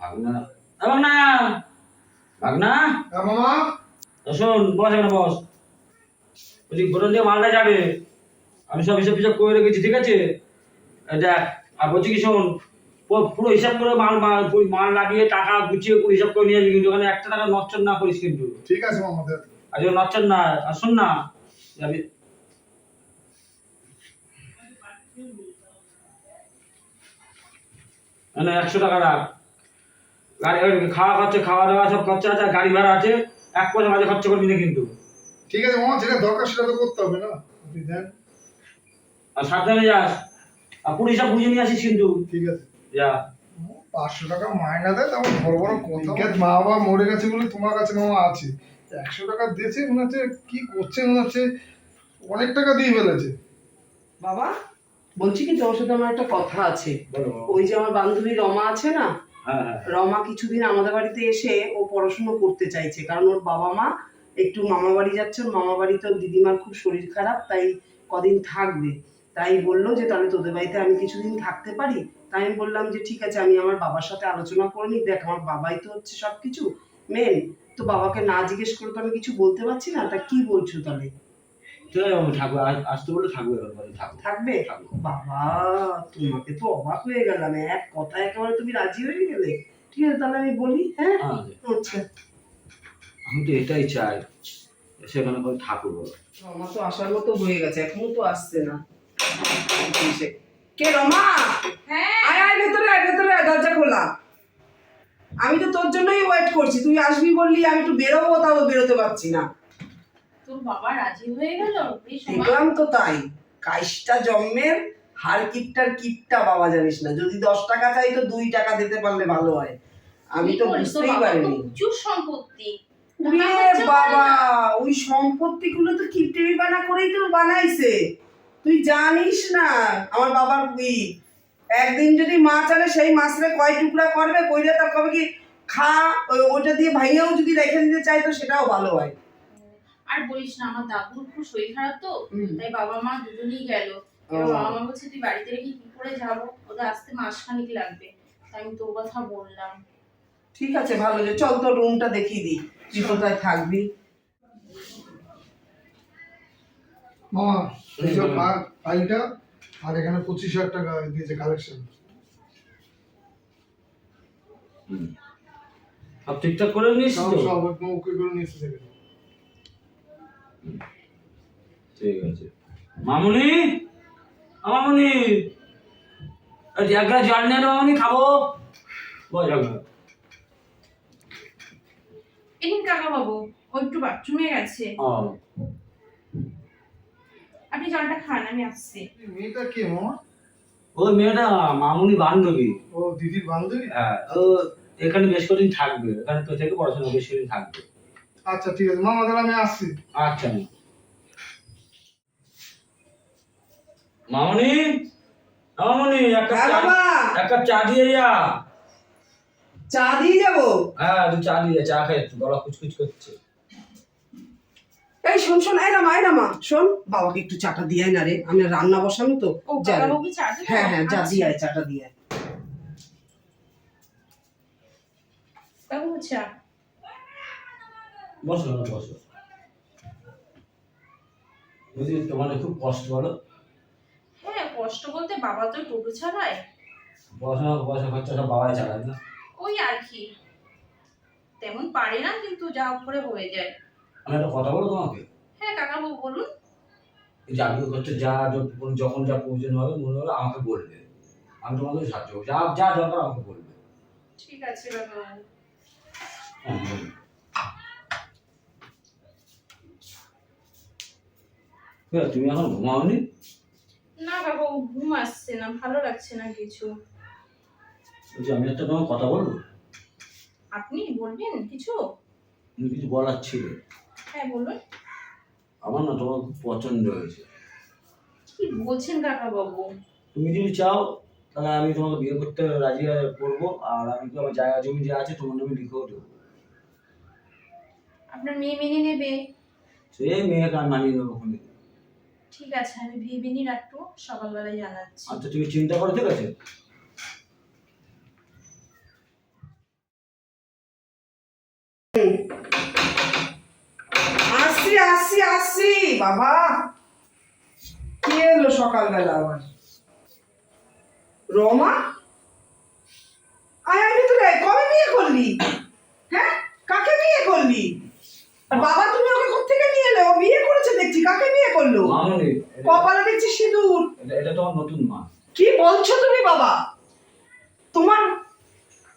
ভাগনা। ভাগনা! ভাগনা! হ্যাঁ মামা। শোন বস এখানে বস। বলছি দিয়ে মালটা যাবে। আমি সব হিসাব হিসাব করে রেখেছি ঠিক আছে? দেখ আর বলছি কি শোন পুরো- হিসাব করে মাল মাল মাল লাগিয়ে টাকা গুছিয়ে পুরো হিসাব করে নিয়ে যাবি কিন্তু ওখানে একটা টাকা নচ্চর না করিস কিন্তু। ঠিক আছে মামা আর যদি নচ্চর না আর শোন না যাবি একশো টাকা রাখ। গাড়ি খাওয়া খরচা খাওয়া দাওয়া সব খরচা আছে গাড়ি ভাড়া আছে এক পয়সা মাঝে খরচা করবি না কিন্তু। ঠিক আছে মামা যেটা দরকার সেটা তো করতে হবে না? আপনি দেন আর সাবধানে যাস। আর হিসাব বুঝে নিয়ে আসিস কিন্তু। ঠিক আছে। যা। পাঁচশো টাকা মায়না দেয় তেমন বড় বড় কথা মা বাবা মরে গেছে বলে তোমার কাছে মামা আছে। একশো টাকা দিয়েছে মনে হচ্ছে কি করছে মনে হচ্ছে অনেক টাকা দিয়ে ফেলেছে। বাবা বলছি কি তোমার সাথে আমার একটা কথা আছে। ওই যে আমার বান্ধবী রমা আছে না রমা কিছুদিন আমাদের বাড়িতে এসে ও পড়াশুনো করতে চাইছে, কারণ ওর বাবা মা একটু মামা বাড়ি যাচ্ছে, ওর মামা বাড়িতে ওর দিদিমার খুব শরীর খারাপ, তাই কদিন থাকবে। তাই বলল যে, তাহলে তোদের বাড়িতে আমি কিছুদিন থাকতে পারি? তাই আমি বললাম যে, ঠিক আছে, আমি আমার বাবার সাথে আলোচনা করে নিই। দেখ, আমার বাবাই তো হচ্ছে সব কিছু মেন তো বাবাকে না জিজ্ঞেস করে তো আমি কিছু বলতে পারছি না, তা কি বলছো তাহলে? থাকব আসতে বলে থাকব? থাকবে বাবা তোমাকে তো অবাক হয়ে গেলাম এক কথা একেবারে তুমি রাজি হয়ে গেলে। ঠিক আছে তাহলে আমি বলি হ্যাঁ? হ্যাঁ আচ্ছা। আমি তো এটাই চাই সেখানে করে থাকব রমা তো আসার মতো হয়ে গেছে এখনও তো আসছে না। কে রমা? হ্যাঁ। আয় আয় ভেতরে আয় ভেতরে দরজা খোলা। আমি তো তোর জন্যই ওয়েট করছি তুই আসবি বললি আমি একটু বেরোবো তাও বেরোতে পারছি না। বাবা রাজি হয়ে গেল? দেখলাম তো তাই। কাইসটা জন্মের হার কিপটার কিপটা বাবা জানিস না। যদি দশ টাকা চাই তো দুই টাকা দিতে পারলে ভালো হয়। আমি তো বুঝতেই পারিনি। প্রচুর সম্পত্তি। বাবা ওই সম্পত্তি গুলো তো কিপটেমি বানা করেই তো বানাইছে। তুই জানিস না আমার বাবার কি? একদিন যদি মাছ আনে সেই মাছরে কয় টুকরা করবে কইলে তার কবে কি খা ওই- ওটা দিয়ে ভাইয়াও যদি রেখে দিতে চাই তো সেটাও ভালো হয়। আর বলিস না আমার দাদুর খুব শরীর খারাপ তো তাই বাবা মা দুজনেই গেল। এবার বাবা মা বলছে তুই বাড়িতে রেখে কি করে যাব? ওদের আসতে মাসখানিক লাগবে। তাই আমি তোর কথা বললাম। ঠিক আছে ভালো যে চল তোর রুমটা দেখিয়ে দিই তুই কোথায় থাকবি? মামা এই যে ফাইলটা আর এখানে পঁচিশ হাজার টাকা দিয়েছে কালেকশন সব ঠিকঠাক করে সব তো? সব ওকে করে নিয়ে এসেছে এখানে। ঠিক আছে। মামুনি? মামুনি। এই এক গ্লাস জল নিয়ে মামুনি খাব। বল এদিন কাকা বাবু ও একটু বাথরুমে গেছে। আপনি জলটা খান আমি আসছি। মেয়েটা কে মামা ওই মেয়েটা মামুনি বান্ধবী। ও দিদির বান্ধবী? হ্যাঁ ও এখানে বেশ কদিন থাকবে। এখানে তো থেকে পড়াশোনা বেশ কদিন থাকবে। আচ্ছা ঠিক আছে। মামা তাহলে আমি আসছি। আচ্ছা মামুনি? মামুনি এক কাপ হ্যাঁ চা এক কাপ চা দিয়ে যা। চা দিয়ে যাব? হ্যাঁ তুই চা দিয়ে চা খাই একটু গলা কুচকুচ করছে। এই শোন শোন এই রামা এই রামা শোন বাবাকে একটু চাটা দিয়ে আয় না রে। আমি রান্না বসানো তো? হ্যাঁ হ্যাঁ যা আচ্ছা। দিয়ে আয় চাটা দিয়ে আয় চা। বসো না বসো। বুঝলি তোমার খুব কষ্ট বলো। হ্যাঁ কষ্ট বলতে বাবা তো টোটো চালায়। পড়াশোনা পয়সা খরচা সব বাবাই চালায় না ওই আর কি। তেমন পারে না কিন্তু যা উপরে হয়ে যায়। আমি একটা কথা বলো তোমাকে? হ্যাঁ কাকা বাবু বলুন যাবতীয় খরচা যা যখন যখন যা প্রয়োজন হবে মনে হলে আমাকে বলবে। আমি তোমাকে সাহায্য করব। যা যা দরকার আমাকে বলবে। ঠিক আছে কাকা বাবু হ্যাঁ, বলবে। কি হলো, তুমি এখন ঘুমাওনি? না বাবু ঘুম আসছে না ভালো লাগছে না কিছু। বলছি আমি একটা তোমার কথা বলব? আপনি বলবেন কিছু? কিছু বলার ছিল। হ্যাঁ বলুন। আমার না তোমার খুব পছন্দ হয়েছে। কি বলছেন কাকা বাবু? তুমি যদি চাও তাহলে আমি তোমাকে বিয়ে করতে রাজি হয়ে পড়ব আর আমি তো আমার জায়গা জমি যে আছে তোমার নামে লিখেও দেবো। আপনার মেয়ে মেনে নেবে। সে মেয়েকে আমি মানিয়ে নেব ওখানে ঠিক আছে আমি ভেবে নিই একটু সকালবেলায় জানাচ্ছি। আচ্ছা তুমি চিন্তা করো ঠিক আছে? আসছি আসছি আসছি বাবা। কে এলো সকালবেলা আবার? রমা? আয় আমি তোরে কবে বিয়ে করলি? হ্যাঁ? কাকে বিয়ে করলি? আর বাবা তুমি ওকে কোথেকে নিয়ে এলে? ও বিয়ে করেছে দেখছি। কাকে বিয়ে করল? মামনি কপালে দেখছি সিঁদুর। এটা এটা তোমার নতুন মা। কি বলছো তুমি বাবা? তোমার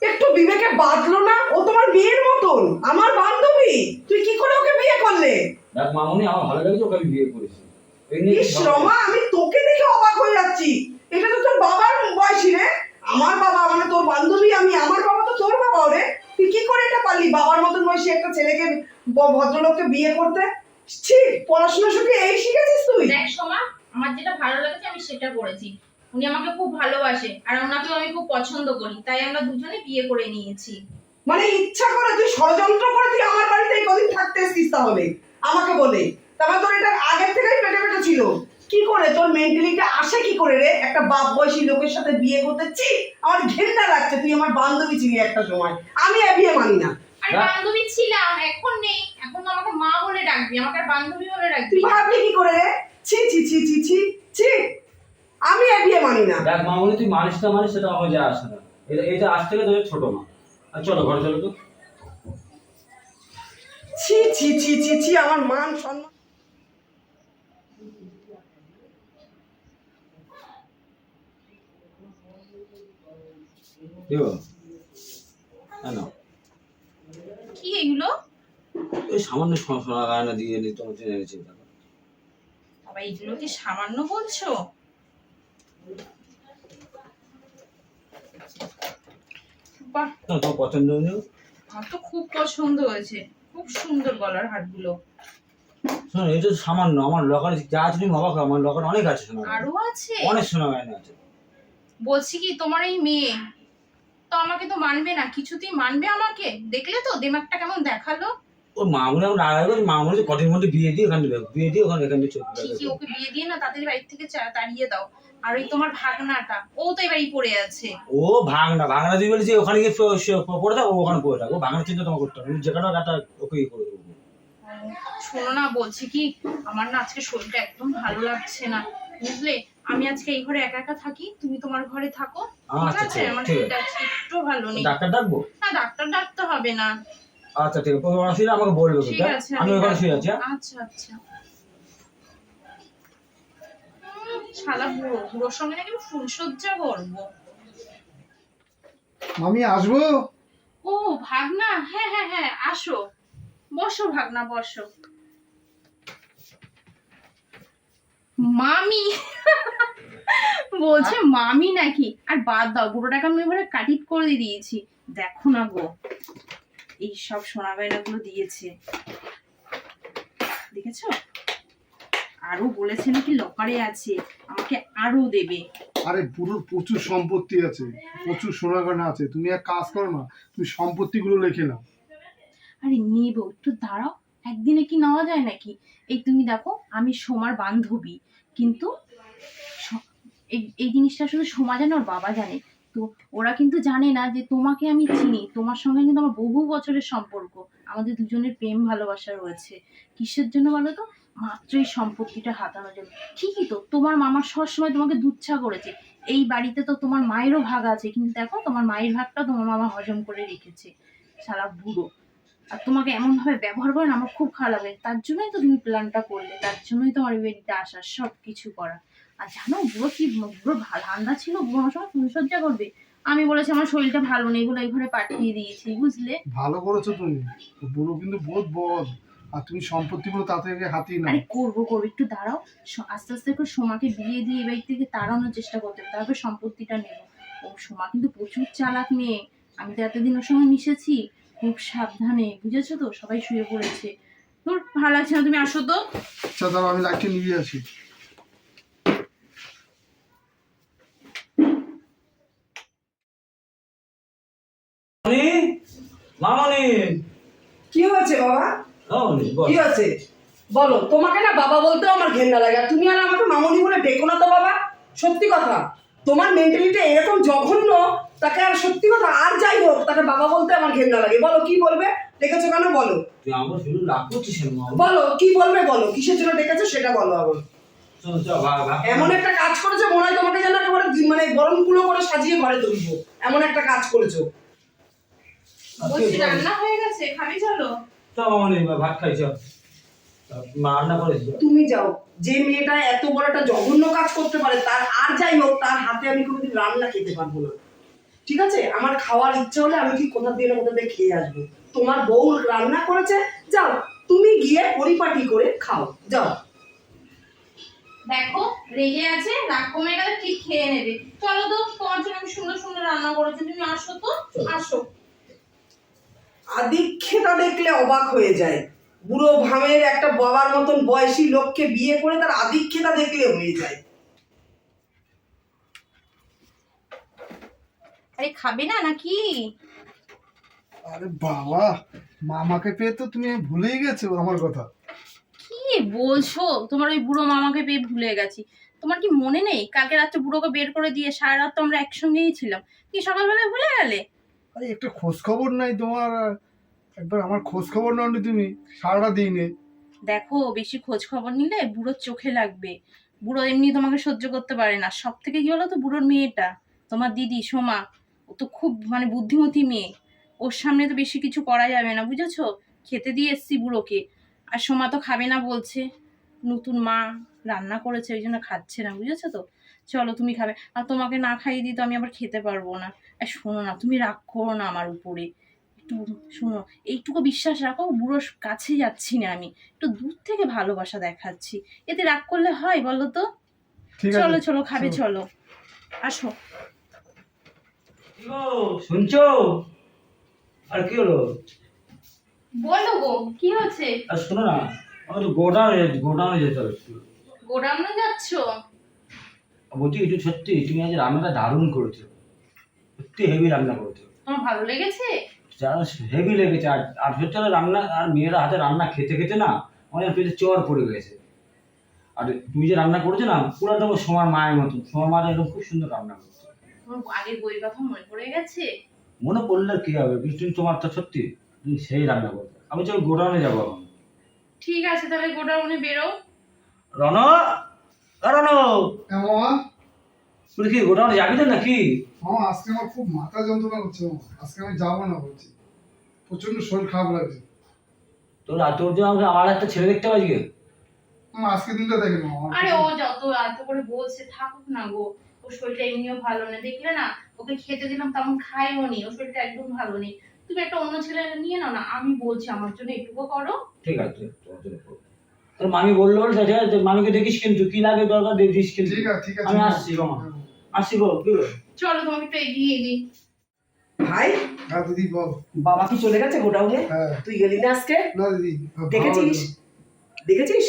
একটু বিবেকে বাঁধলো না? ও তোমার বিয়ের মতন। আমার বান্ধবী। তুই কি করে ওকে বিয়ে করলে? দেখ মামনি আমার ভালো লাগছে ওকে আমি বিয়ে করেছি। ইস রমা আমি তোকে দেখে অবাক হয়ে যাচ্ছি। এটা তো তোর বাবার বয়সী রে। আমার বাবা মানে তোর বান্ধবী আমি আমার বাবা তো তোর বাবা রে। কি করে এটা পারলি? বাবার মতন বয়সী একটা ছেলেকে ভদ্রলোককে বিয়ে করতে? ছি পড়াশোনা শিখে এই শিখেছিস তুই? দেখ সোমা আমার যেটা ভালো লেগেছে আমি সেটা করেছি। উনি আমাকে খুব ভালোবাসে আর ওনাকেও আমি খুব পছন্দ করি তাই আমরা দুজনে বিয়ে করে নিয়েছি। মানে ইচ্ছা করে তুই ষড়যন্ত্র করে তুই আমার বাড়িতে কদিন থাকতে এসছিস তাহলে? আমাকে বলে। তারপর তোর এটা আগের থেকেই পেটে পেটে ছিল। কি করে? তোর মেন্টালিটি আসে কি করে রে? একটা বাপ বয়সী লোকের সাথে বিয়ে করতে ছি আমার ঘেন্না লাগছে তুই আমার বান্ধবী ছিলি একটা সময়। আমি আর বিয়ে মানি না। আর। বান্ধবী ছিলাম এখন নেই। এখন তো আমাকে মা বলে ডাকবি আমাকে বান্ধবী বলে ডাকবি। তুই ভাবলি কি করে রে? ছি ছি ছি ছি ছি ছি আমি আর বিয়ে মানি না। দেখ মামনি তুই মানিস না মানিস সেটা আমার যা আসে না। এটা এটা আজ থেকে তোদের ছোট মা। আর চলো ঘরে চলো তো। ছি ছি ছি ছি ছি আমার মান সম্মান দেব না না কি এগুলো? ওই সামান্য সোনা সোনা দিয়ে নি তোমার জন্য এনেছি দেখো। বাবা এগুলো কি সামান্য বলছো? বাহ। না, পছন্দ আমার তো খুব পছন্দ হয়েছে। খুব সুন্দর গলার হারগুলো। শোনো এটা সামান্য। আমার লকারে যা আছে তুমি অবাক আমার লকারে অনেক আছে আরও আছে? অনেক গায়না আছে। বলছি কি তোমার এই মেয়ে তো আমাকে তো মানবে না কিছুতেই মানবে আমাকে? দেখলে তো দিমাগটা কেমন দেখাল? ওর মামুনি এখন আগে করে যে কদিন মধ্যে বিয়ে দিয়ে ওখানে বিয়ে দিয়ে ওখানে এখানে চলে ঠিকই ওকে বিয়ে দিয়ে না তাদের বাড়ি থেকে তাড়িয়ে দাও। আর ওই তোমার ভাগনাটা ও তো এবারই পড়ে আছে। ও ভাঙনা ভাঙনা দিয়ে বলেছি ওখানে গিয়ে পড়ে থাকো ওখানে পড়ে থাকো ও ভাঙনা চিন্তা তোমার করতে হবে তুমি যে কোনো একটা ওকে ইয়ে করে দেবো। শোনো না বলছি কি আমার না আজকে শরীরটা একদম ভালো লাগছে না বুঝলে? আমি আজকে এই ঘরে একা একা থাকি তুমি তোমার ঘরে থাকো। ঠিক আচ্ছা, আছে। আমার ঠিক শরীরটা একটু ভালো নেই। ডাক্তার ডাকবো? না ডাক্তার ডাকতে হবে না। আচ্ছা ঠিক আছে। আমাকে বলবে ঠিক আছে আমি ওখানে শুয়ে আছি হ্যাঁ? আচ্ছা আচ্ছা। শালা বুড়ো বুড়োর সঙ্গে নাকি ফুলসজ্জা করব। আমি আসব? ও ভাগনা? হ্যাঁ হ্যাঁ হ্যাঁ আসো। বসো ভাগনা বসো। মামি। বলছে মামি নাকি? আর বাদ দাও বুড়োটাকে আমি এবারে কাটিট করে দিয়েছি। দেখো না গো এই সব সোনা গয়নাগুলো দিয়েছে। দেখেছ? আরও বলেছে নাকি লকারে আছে আমাকে আরও দেবে। আরে পুরোর প্রচুর সম্পত্তি আছে প্রচুর সোনা গয়না আছে। তুমি এক কাজ করো না তুমি সম্পত্তিগুলো লিখে নাও। আরে নেব একটু দাঁড়াও। একদিনে কি নেওয়া যায় নাকি? এই তুমি দেখো, আমি সোমার বান্ধবী, কিন্তু এই জিনিসটা শুধু সোমা জানে, ওর বাবা জানে। তো ওরা কিন্তু জানে না যে তোমাকে আমি চিনি। তোমার সঙ্গে কিন্তু আমার বহু বছরের সম্পর্ক। আমাদের দুজনের প্রেম ভালোবাসা রয়েছে। কিসের জন্য বলো তো? মাত্র এই সম্পত্তিটা হাতানোর জন্য। ঠিকই তো, তোমার মামা সবসময় তোমাকে দুচ্ছা করেছে। এই বাড়িতে তো তোমার মায়েরও ভাগ আছে, কিন্তু দেখো তোমার মায়ের ভাগটা তোমার মামা হজম করে রেখেছে। সারা বুড়ো। আর তোমাকে এমন ভাবে ব্যবহার করে না আমার খুব খারাপ লাগে। তার জন্যই তো তুমি প্ল্যানটা করলে তার জন্যই তোমার এই বাড়িতে আসা সব কিছু করা আর জানো বুড়ো কি বুড়ো ঠান্ডা ছিল বুড়ো আমার সময় ফুলসজ্জা করবে। আমি বলেছি আমার শরীরটা ভালো নেই বলে এই ঘরে পাঠিয়ে দিয়েছি বুঝলে? ভালো করেছ তুমি। বুড়ো কিন্তু বহুত বদ আর তুমি সম্পত্তিগুলো তা থেকে হাতিয়ে নাও। আরে করব করব একটু দাঁড়াও। আস্তে আস্তে করে সোমাকে বিয়ে দিয়ে এই বাড়ি থেকে তাড়ানোর চেষ্টা করতে হবে তারপর সম্পত্তিটা নেব। ও সোমা কিন্তু প্রচুর চালাক মেয়ে। আমি তো এতদিন ওর সঙ্গে মিশেছি। খুব সাবধানে। বুঝেছ তো? সবাই শুয়ে পড়েছে। তোর ভালো লাগছে না তুমি আসো তো। আচ্ছা তাহলে আমি লাইটটা নিয়ে আসি। মামনি? মামনি? কি হয়েছে বাবা? মামনি কি হয়েছে? বলো তোমাকে না বাবা বলতেও আমার ঘেন্না লাগে। আর তুমি আর আমাকে মামনি বলে ডেকো না তো বাবা। সত্যি কথা তোমার মেন্টালিটি এরকম জঘন্য তাকে আর সত্যি কথা আর যাই হোক তাকে বাবা বলতে আমার ঘেন্না লাগে। বলো কি বলবে? ডেকেছো কেন? বলো। তুই আমার শুধু রাগ করছিস কেন? মা বলো কি বলবে বলো? কিসের জন্য ডেকেছো সেটা বলো আবার। চল চল ভাগ ভাগ এমন একটা কাজ করেছ মনে হয় তোমাকে যেন একেবারে দি- মানে গরম কুলো করে সাজিয়ে ঘরে তুলবো। এমন একটা কাজ করেছ। বলছি রান্না হয়ে গেছে খাবি চলো? চল মামা নেই ভাত খাই চল। মা রান্না করেছি চল। তুমি যাও। যে মেয়েটা এত বড় একটা জঘন্য কাজ করতে পারে তার আর যাই হোক তার হাতে আমি কোনোদিন রান্না খেতে পারব না। ঠিক আছে? আমার খাওয়ার ইচ্ছে হলে আমি ঠিক কোথা দিয়ে না কোথা দিয়ে খেয়ে আসব। তোমার বউ রান্না করেছে যাও। তুমি গিয়ে পরিপাটি করে খাও। যাও। দেখো রেগে আছে রাগ কমে গেলে ঠিক খেয়ে নেবে। চলো তো তোমার জন্য আমি সুন্দর সুন্দর রান্না করেছি। তুমি আসো তো আসো। আদিক্ষেতা দেখলে অবাক হয়ে যায়। বুড়ো ভামের একটা বাবার মতন বয়সী লোককে বিয়ে করে তার আদিক্ষেতা দেখলে হয়ে যায়। আরে খাবে না নাকি? আরে বাবা মামাকে পেয়ে তো তুমি ভুলেই গেছো আমার কথা। কি বলছো? তোমার ওই বুড়ো মামাকে পেয়ে ভুলে গেছি। তোমার কি মনে নেই? কালকে রাত্রে বুড়োকে বের করে দিয়ে সারা রাত তো আমরা একসঙ্গেই ছিলাম। কি সকালবেলায় ভুলে গেলে? আরে একটু খোঁজ খবর নাই তোমার। একবার আমার খোঁজ খবর নাওনি তুমি সারাটা দিনে দেখো বেশি খোঁজ খবর নিলে বুড়োর চোখে লাগবে। বুড়ো এমনি তোমাকে সহ্য করতে পারে না। সব থেকে কি হলো তো বুড়োর মেয়েটা? তোমার দিদি সোমা। ও তো খুব মানে বুদ্ধিমতী মেয়ে। ওর সামনে তো বেশি কিছু করা যাবে না বুঝেছ? খেতে দিয়ে এসছি বুড়োকে। আর সোমা তো খাবে না বলছে। নতুন মা রান্না করেছে ওই জন্য খাচ্ছে না বুঝেছ তো? চলো তুমি খাবে। আর তোমাকে না খাইয়ে দিই তো আমি আবার খেতে পারব না। আর শোনো না তুমি রাগ করো না আমার উপরে। একটু শোনো এইটুকু বিশ্বাস রাখো বুড়োর কাছে যাচ্ছি না আমি। একটু দূর থেকে ভালোবাসা দেখাচ্ছি। এতে রাগ করলে হয় বলো তো? চলো চলো খাবে চলো। আসো। শুনছো? আর কি হলো? বলো গো কি হচ্ছে? আর শোনো না আমার তো গোডাউনে গোডাউনে যেতে হবে গোডাউনে যাচ্ছ? বলছি একটু সত্যি তুমি আজ রান্নাটা দারুণ করেছ। সত্যি হেভি রান্না করেছ। তোমার ভালো লেগেছে? যারা হেভি লেগেছে আর আর না রান্না আর মেয়েরা হাতে রান্না খেতে খেতে না অনেক পেটে চর পড়ে গেছে। আর তুমি যে রান্না করেছ না পুরো একদম সোমার মায়ের মতো সোমার মা একদম খুব সুন্দর রান্না করছে। তোমার আগের বইয়ের কথা মনে পড়ে গেছে? মনে পড়লে কি হবে? বৃষ্টি তোমার তো সত্যি। তুমি সেই রান্না করবে আমি চল গোডাউনে যাব এখন। ঠিক আছে তাহলে গোডাউনে বেরো। রন রন হ্যাঁ তুই কি গোডাউনে যাবি না নাকি? মামা আজকে আমার খুব মাথা যন্ত্রণা করছে মামা আজকে আমি যাব না বলছি। প্রচণ্ড শরীর খারাপ লাগছে। তোর আর তোর জন্য আমাকে আমার একটা ছেলে দেখতে পাবি আজকে? দিনটা মামা আরে ও যত এত করে বলছে থাকুক না গো। ওর শরীরটা এমনিও ভালো না দেখলে না ওকে খেতে দিলাম তেমন খাইও নি ওর শরীরটা একদম ভালো নেই। তুমি একটা অন্য ছেলে নিয়ে নাও না আমি বলছি আমার জন্য একটুকু করো। ঠিক আছে তোমার জন্য তোর মামি বলল বলে ঠিক আছে মামিকে দেখিস কিন্তু কি লাগে দরকার দেখিস কিন্তু। ঠিক আছে ঠিক আছে। আমি আসছি মামা আসছি গো কি চলো তোমাকে একটু এগিয়ে দিই ভাই? হ্যাঁ দিদি বল। বাবা কি চলে গেছে গোডাউনে? হ্যাঁ। তুই গেলি না আজকে? না দিদি। দেখেছিস? দেখেছিস?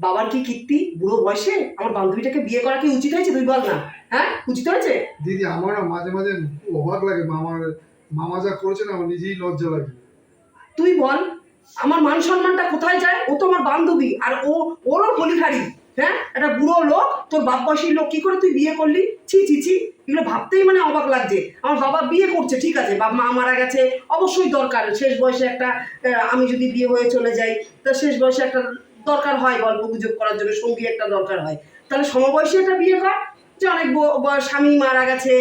বাবার কি কীর্তি? বুড়ো বয়সে? আমার বান্ধবীটাকে বিয়ে করা কি উচিত হয়েছে? তুই বল না। হ্যাঁ? উচিত হয়েছে? দিদি আমারও মাঝে মাঝে অবাক লাগে। মামার মামা যা করেছে না আমার নিজেই লজ্জা লাগে। তুই বল আমার মান সম্মানটা কোথায় যায়? ও তো আমার বান্ধবী আর ও ওরও বলিহারি হ্যাঁ? একটা বুড়ো লোক তোর বাপ বয়সী লোক কি করে তুই বিয়ে করলি? ছি ছি ছি। এগুলো ভাবতেই মানে অবাক লাগছে। আমার বাবা বিয়ে করছে ঠিক আছে। বাপ মা মারা গেছে অবশ্যই দরকার। শেষ বয়সে একটা আমি যদি বিয়ে হয়ে চলে যাই তা শেষ বয়সে একটা দরকার হয়, গল্প গুজব করার জন্য সঙ্গী একটা দরকার হয়। তাহলে সমবয়সী একটা বিয়ে কর, যে অনেক স্বামী মারা গেছে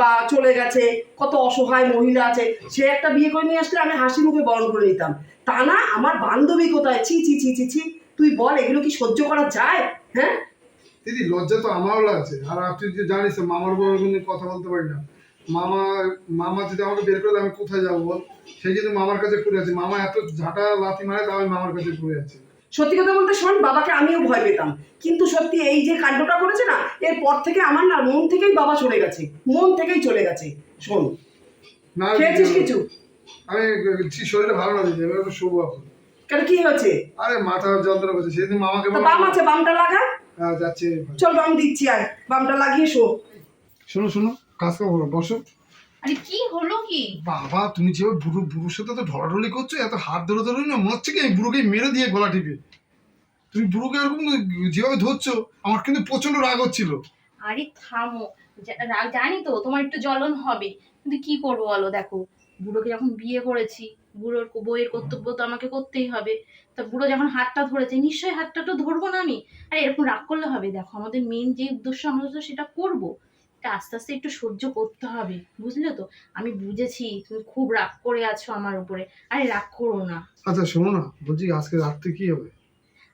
বা চলে গেছে, কত অসহায় মহিলা আছে, সে একটা বিয়ে করে নিয়ে আসলে আমি হাসি মুখে বরণ করে নিতাম। তা না, আমার বান্ধবী কোথায়? ছি ছি ছি ছি ছি, তুই বল, এগুলো কি সহ্য করা যায়? হ্যাঁ? দিদি, লজ্জা তো আমারও লাগছে আর তুই যে জানিস, মামার বড় কথা বলতে পারি না। মামা মামা যদি আমাকে বের করে আমি কোথায় যাব বল? সেই কিন্তু মামার কাছে পড়ে আছে। মামা এত ঝাঁটা লাথি মারে, তাও আমি মামার কাছে পড়ে আছি। সত্যি কথা বলতে শোন বাবাকে আমিও ভয় পেতাম। কিন্তু সত্যি এই যে কাণ্ডটা করেছে না এরপর থেকে আমার না মন থেকেই বাবা চলে গেছে। মন থেকেই চলে গেছে। শোন খেয়েছিস কিছু? আমি শরীরটা ভালো না দিদি এবার এখন। কেন কি হয়েছে? আরে মাথা যন্ত্রণা করছে সেদিন মামাকে বাম আছে বামটা লাগা হ্যাঁ, যাচ্ছে। চল বাম দিচ্ছি আর বামটা লাগিয়ে শো। শোনো শোনো কাজ করব বসো। আরে কি হলো কি? বাবা তুমি যেভাবে বুড়ো বুড়োর সাথে তো ঢলাঢলি করছ এত হাত ধরে ধরে না মনে হচ্ছে কি আমি বুড়োকে মেরে দিয়ে গলা টিপে। তুমি বুড়োকে এরকম যেভাবে ধরছো আমার কিন্তু প্রচণ্ড রাগ হচ্ছিল। আরে থামো জানি তো তোমার একটু জ্বলন হবে। কিন্তু কি করব বলো দেখো বুড়োকে যখন বিয়ে করেছি বুড়োর বইয়ের কর্তব্য তো আমাকে করতেই হবে। তা বুড়ো যখন হাতটা ধরেছে নিশ্চয়ই হাতটা তো ধরবো না আমি। আর এরকম রাগ করলে হবে দেখো আমাদের মেন যে উদ্দেশ্য আমরা তো সেটা করব। এটা আস্তে আস্তে একটু সহ্য করতে হবে বুঝলে তো? আমি বুঝেছি তুমি খুব রাগ করে আছো আমার উপরে। আরে রাগ করো না। আচ্ছা শোনো না বলছি আজকে রাত্রে কি হবে?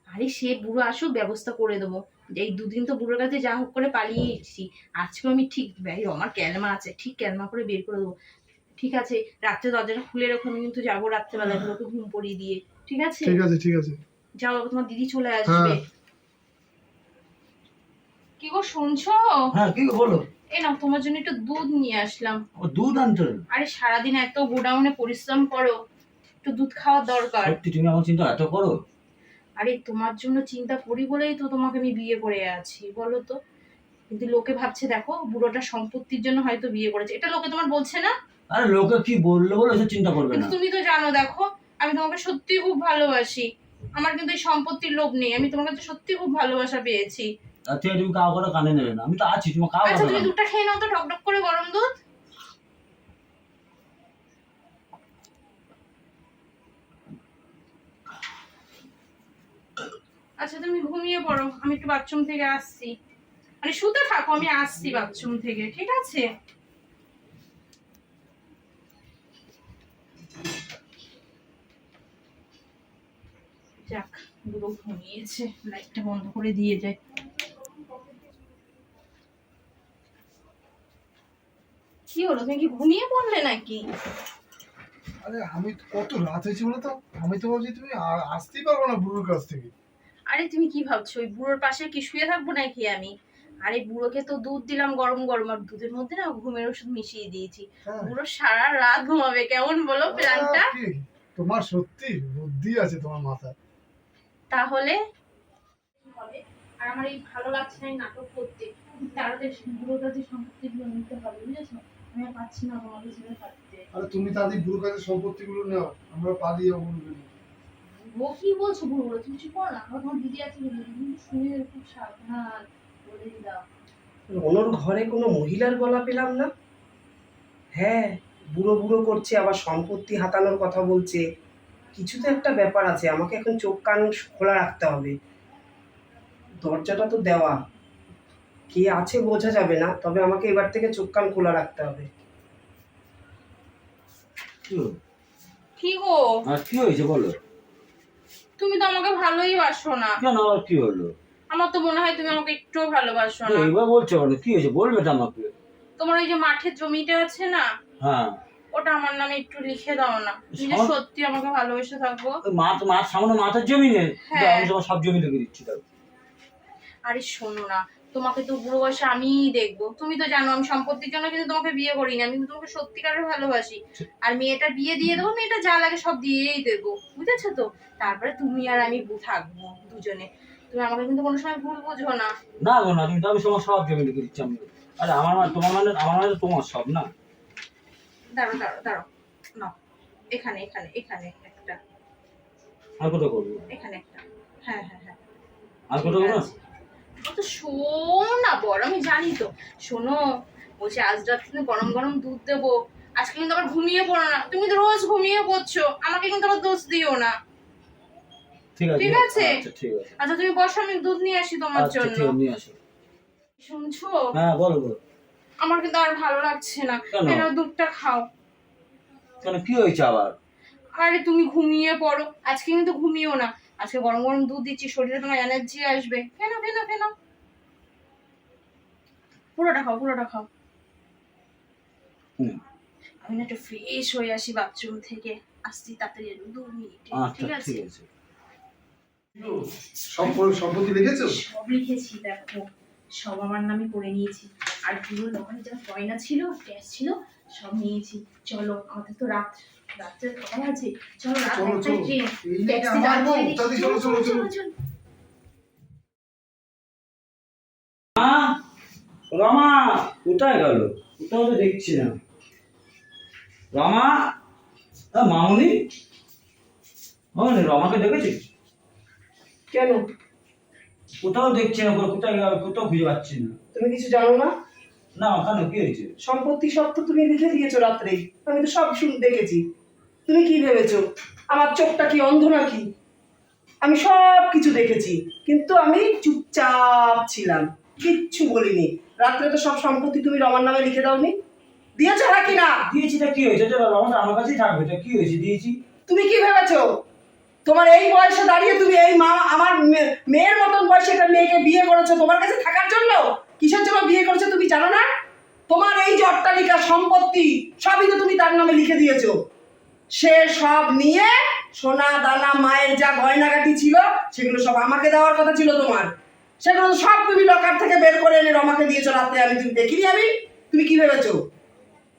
আরে সে বুড়ো আসুক ব্যবস্থা করে দেবো। এই দুদিন তো বুড়োর কাছে যা হোক করে পালিয়ে এসেছি আজকেও আমি ঠিক এই আমার ক্যালমা আছে ঠিক ক্যালমা করে বের করে দেবো। ঠিক আছে রাত্রে দরজাটা খুলে রেখো আমি কিন্তু যাব রাত্রেবেলা বুড়োকে ঘুম পড়িয়ে দিয়ে। ঠিক আছে? ঠিক আছে ঠিক আছে। যাও তোমার দিদি চলে আসবে। হ্যাঁ। কি গো শুনছো? হ্যাঁ কি গো বলো? এ না তোমার জন্য একটু দুধ নিয়ে আসলাম। ও দুধ আনতে আরে সারাদিন এত গোডাউনে পরিশ্রম করো একটু দুধ খাওয়ার দরকার। সত্যি তুমি আমার চিন্তা এত করো? আরে তোমার জন্য চিন্তা করি বলেই তো তোমাকে আমি বিয়ে করে আছি বলো তো। কিন্তু লোকে ভাবছে দেখো বুড়োটা সম্পত্তির জন্য হয়তো বিয়ে করেছে। এটা লোকে তোমার বলছে না? আরে লোকে কি বলল বলো এসব চিন্তা করবে কিন্তু না। তুমি তো জানো দেখো আমি তোমাকে সত্যি খুব ভালোবাসি। আমার কিন্তু এই সম্পত্তির লোভ নেই আমি তোমার কাছে সত্যি খুব ভালোবাসা পেয়েছি। থেকে তুমি কাউ করে কানে নেবে না। আমি তো আছি তোমার কাউ আচ্ছা তুমি দুধটা খেয়ে নাও তো টক টক করে গরম দুধ। আচ্ছা তুমি ঘুমিয়ে পড়ো আমি একটু বাথরুম থেকে আসছি। মানে শুতে থাকো আমি আসছি বাথরুম থেকে ঠিক আছে? যাক পুরো ঘুমিয়েছে লাইটটা বন্ধ করে দিয়ে যায় কি হলো? তুমি কি ঘুমিয়ে পড়লে নাকি? আরে আমি কত রাত হয়েছে বলো তো? আমি তো ভাবছি তুমি আসতেই পারব না বুড়োর কাছ থেকে। আরে তুমি কি ভাবছ? ওই বুড়োর পাশে কি শুয়ে থাকব নাকি আমি? আরে বুড়োকে তো দুধ দিলাম গরম গরম আর দুধের মধ্যে না ঘুমের ওষুধ মিশিয়ে দিয়েছি। হ্যাঁ। বুড়ো সারা রাত ঘুমাবে কেমন বলো প্ল্যানটা তোমার সত্যি বুদ্ধি আছে তোমার মাথায়। তাহলে? হবে আর আমার এই ভালো লাগছে না নাটক করতে। তাড়াতাড়ি সম্পত্তি নিতে হবে বুঝেছ? আমি আর পাচ্ছি না তোমাকে ছেড়ে থাকতে আরে তুমি তাদের বুড়োর কাছে সম্পত্তি গুলো নাও আমরা পালিয়ে যাব ও কি বলছো বুড়ো বুড়ো তুমি চুপ করো না আমার তোমার দিদি আছে দিদি কিন্তু শুনে খুব সাবধান বলে দাও ওনার ঘরে কোনো মহিলার গলা পেলাম না? হ্যাঁ বুড়ো বুড়ো করছে আবার সম্পত্তি হাতানোর কথা বলছে। কিছু তো একটা ব্যাপার আছে আমাকে এখন চোখ কান খোলা রাখতে হবে। দরজাটা তো দেওয়া। কে আছে বোঝা যাবে না তবে আমাকে এবার থেকে চোখ কান খোলা রাখতে হবে। কি গো? আর কি হয়েছে বলো? তুমি তো আমাকে ভালোই বাসো না। কেন আর কি হলো? আমার তো মনে হয় তুমি আমাকে একটুও ভালোবাসো না। এইবার বলছো কেন? কি হয়েছে? বলবে তো আমাকে। তোমার ওই যে মাঠের জমিটা আছে না হ্যাঁ। ওটা আমার নামে একটু লিখে দাও না। তুমি যে সত্যি আমাকে ভালোবেসে থাকব। মাঠ মাঠ সামনে মাঠের জমি নেই হ্যাঁ। আমি তোমার সব জমি লিখে দিচ্ছি তাও আরে শোনো না তোমাকে তো বুড়ো বয়সে আমিই দেখব। তুমি তো জানো আমি সম্পত্তির জন্য কিন্তু তোমাকে বিয়ে করিনি আমি কিন্তু তোমাকে সত্যিকারের ভালোবাসি। আর মেয়েটা বিয়ে দিয়ে দেবো মেয়েটা যা লাগে সব দিয়েই দেবো। বুঝেছ তো? তারপরে তুমি আর আমি থাকব দুজনে। তুমি আমাকে কিন্তু কোনো সময় ভুল বুঝো না। না গো না তুমি তো আমি তোমার সব জমি লিখে দিচ্ছি আমি। আরে আমার মানে তোমার মানে আমার মানে তোমার সব না? দাঁড়ো দাঁড়ো দাঁড়ো না এখানে এখানে এখানে একটা। আর কোথাও করব? এখানে একটা। হ্যাঁ হ্যাঁ হ্যাঁ। আর কোথাও করব? শোন বড় আমি জানি তো। শোনো বলছি আজ রাত্রে গরম গরম দুধ দেবো। আজকে কিন্তু আবার ঘুমিয়ে পড়ো না। তুমি তো রোজ ঘুমিয়ে পড়ছো। আমাকে কিন্তু আবার দোষ দিও না। ঠিক আছে আচ্ছা আচ্ছা তুমি বসো আমি দুধ নিয়ে আসি তোমার আচ্ছা জন্য। শুনছো? হ্যাঁ বলো বলো। আমার কিন্তু আর ভালো লাগছে না? এরা দুধটা খাও। কেন কি হয়েছে আবার? আরে তুমি ঘুমিয়ে পড়ো। আজকে কিন্তু ঘুমিও না। আজকে গরম গরম দুধ দিচ্ছি শরীরে তোমার এনার্জি আসবে। কেন কেন কেন পুরোটা খাও পুরোটা খাও। আমি না একটু ফ্রেশ হয়ে আসি বাথরুম থেকে। আসছি তাড়াতাড়ি দু মিনিটে আচ্ছা ঠিক আছে? সব সম্পত্তি লিখেছো সব লিখেছি দেখো। সব আমার নামে করে নিয়েছি। আর পুরো দোকানে যা গয়না ছিল ক্যাশ ছিল সব নিয়েছি। চলো আমাদের তো রাত আছে। চলো। ট্রেন। ট্যাক্সি চলো, চলো, চলো। চলো। রমা কোথায় গেল? কোথাও তো দেখছি না। রমা আ, মামুনি? মামুনি রমাকে দেখেছিস কেন? কোথাও দেখছি না কোথায় গেল কোথাও খুঁজে পাচ্ছি না। তুমি কিছু জানো না? না কেন কি হয়েছে? সম্পত্তি সব তো তুমি লিখে দিয়েছ রাত্রে আমি তো সব শুন দেখেছি। তুমি কি ভেবেছো? আমার চোখটা কি অন্ধ নাকি? আমি সব কিছু দেখেছি কিন্তু আমি চুপচাপ ছিলাম। কিচ্ছু বলিনি। রাত্রে তো সব সম্পত্তি তুমি রমার নামে লিখে দাওনি। দিয়েছ নাকি না দিয়েছি তা কি হয়েছে? এটা আমার আমার কাছেই থাকবে তা কি হয়েছে? দিয়েছি। তুমি কি ভেবেছো? তোমার এই বয়সে দাঁড়িয়ে তুমি এই মা আমার মেয়ের মতন বয়সে একটা মেয়েকে বিয়ে করেছ তোমার কাছে থাকার জন্য? কিসের জন্য বিয়ে করেছ তুমি জানো না? তোমার এই যে অট্টালিকা সম্পত্তি সবই তো তুমি তার নামে লিখে দিয়েছ। সে সব নিয়ে সোনা, দানা, মায়ের যা গয়নাগাটি ছিল, সেগুলো সব আমাকে দেওয়ার কথা ছিল তোমার। সেগুলো সব তুমি লকার থেকে বের করে এনে রমাকে দিয়েছ রাতে। আমি তুমি দেখিনি আমি? তুমি কি ভেবেছো?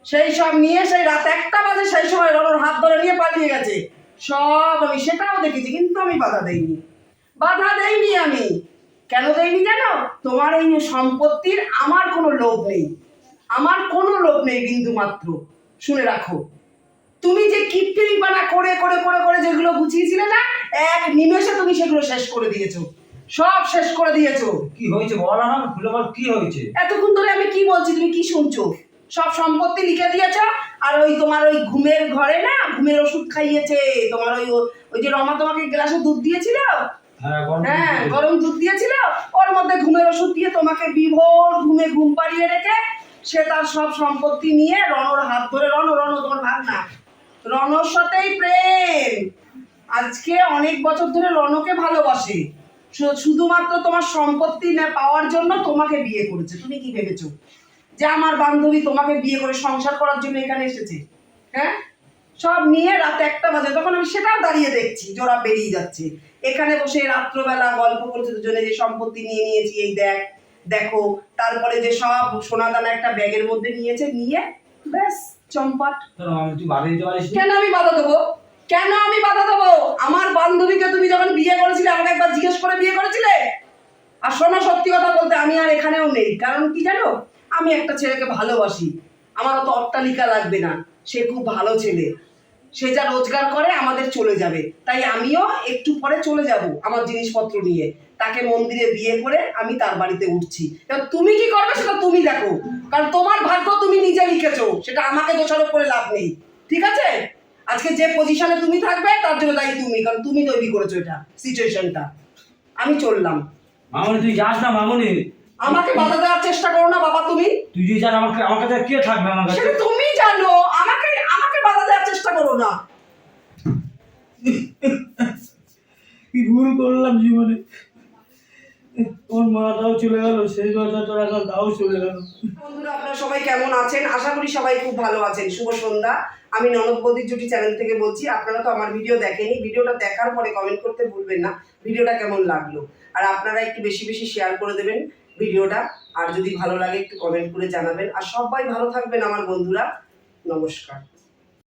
সেই সব নিয়ে সেই রাত একটা বাজে সেই সময় রনর হাত ধরে নিয়ে পালিয়ে গেছে। সব আমি সেটাও দেখেছি, কিন্তু আমি বাধা দেইনি। বাধা দেইনি আমি। কেন দেইনি জানো? তোমার এই সম্পত্তির আমার কোনো লোভ নেই। আমার কোনো লোভ নেই বিন্দু মাত্র শুনে রাখো। তুমি যে কিপটিং বানা করে করে করে করে যেগুলো বুঝিয়েছিলে না এক নিমেষে তুমি সেগুলো শেষ করে দিয়েছ। সব শেষ করে দিয়েছ। কি হয়েছে বল আমাকে খুলে বল কি হয়েছে? এতক্ষণ ধরে আমি কি বলছি তুমি কি শুনছো? সব সম্পত্তি লিখে দিয়েছ আর ওই তোমার ওই ঘুমের ঘরে না ঘুমের ওষুধ খাইয়েছে তোমার ওই ওই যে রমা তোমাকে গ্লাসে দুধ দিয়েছিল? হ্যাঁ গরম হ্যাঁ দুধ দিয়েছিল ওর মধ্যে ঘুমের ওষুধ দিয়ে তোমাকে বিভোর ঘুমে ঘুম পাড়িয়ে রেখে সে তার সব সম্পত্তি নিয়ে রনর হাত ধরে রণ রন তোমার ভাগ না রনর সাথেই প্রেম। আজকে অনেক বছর ধরে রনকে ভালোবাসে। শুধুমাত্র তোমার সম্পত্তি না, পাওয়ার জন্য তোমাকে বিয়ে করেছে। তুমি কি ভেবেছো? যে আমার বান্ধবী তোমাকে বিয়ে করে সংসার করার জন্য এখানে এসেছে। হ্যাঁ? সব নিয়ে রাত একটা বাজে। তখন আমি সেটাও দাঁড়িয়ে দেখছি, জোড়া বেরিয়ে যাচ্ছে। এখানে বসে রাত্রবেলা গল্প করছে দুজনে, যে সম্পত্তি নিয়ে নিয়েছি, এই দেখ, দেখো। তারপরে যে সব সোনা দানা একটা ব্যাগের মধ্যে নিয়েছে, নিয়ে ব্যাস। চম্পাট। কেন আমি বাধা দেবো? কেন আমি বাধা দেবো? আমার বান্ধবীকে তুমি যখন বিয়ে করেছিলে আমাকে একবার জিজ্ঞেস করে বিয়ে করেছিলে? আর শোনো সত্যি কথা বলতে আমি আর এখানেও নেই। কারণ কি জানো? আমি একটা ছেলেকে ভালোবাসি। আমার অত অট্টালিকা লাগবে না। সে খুব ভালো ছেলে। সে যা রোজগার করে আমাদের চলে যাবে। তাই আমিও একটু পরে চলে যাব আমার জিনিসপত্র নিয়ে। তাকে মন্দিরে বিয়ে করে আমি তার বাড়িতে উঠছি। এবার তুমি কি করবে সেটা তুমি দেখো। কারণ তোমার ভাগ্য তুমি নিজে লিখেছো সেটা আমাকে দোষারোপ করে লাভ নেই। ঠিক আছে? আজকে যে পজিশনে তুমি থাকবে তার জন্য দায়ী তুমি কারণ তুমি তৈরি করেছ এটা সিচুয়েশনটা আমি চললাম। মামনি তুই যাস না মামনি। আমাকে বাধা দেওয়ার চেষ্টা করো না বাবা তুমি। তুই যে যাস আমাকে আমার কাছে কে থাকবে আমার কাছে? সেটা তুমি জানো। আমাকে আমাকে বাধা দেওয়ার চেষ্টা করো না। কি ভুল করলাম জীবনে? ওর মাটাও চলে গেল, সেই কথা তোর এখন তাও চলে গেল। বন্ধুরা, আপনারা সবাই কেমন আছেন? আশা করি সবাই খুব ভালো আছেন। শুভ সন্ধ্যা। আমি ননদ বৌদির জুটি চ্যানেল থেকে বলছি, আপনারা তো আমার ভিডিও দেখেনি ভিডিওটা দেখার পরে কমেন্ট করতে ভুলবেন না। ভিডিওটা কেমন লাগল? আর আপনারা একটু বেশি বেশি শেয়ার করে দেবেন ভিডিওটা আর যদি ভালো লাগে, একটু কমেন্ট করে জানাবেন। আর সবাই ভালো থাকবেন আমার বন্ধুরা। নমস্কার।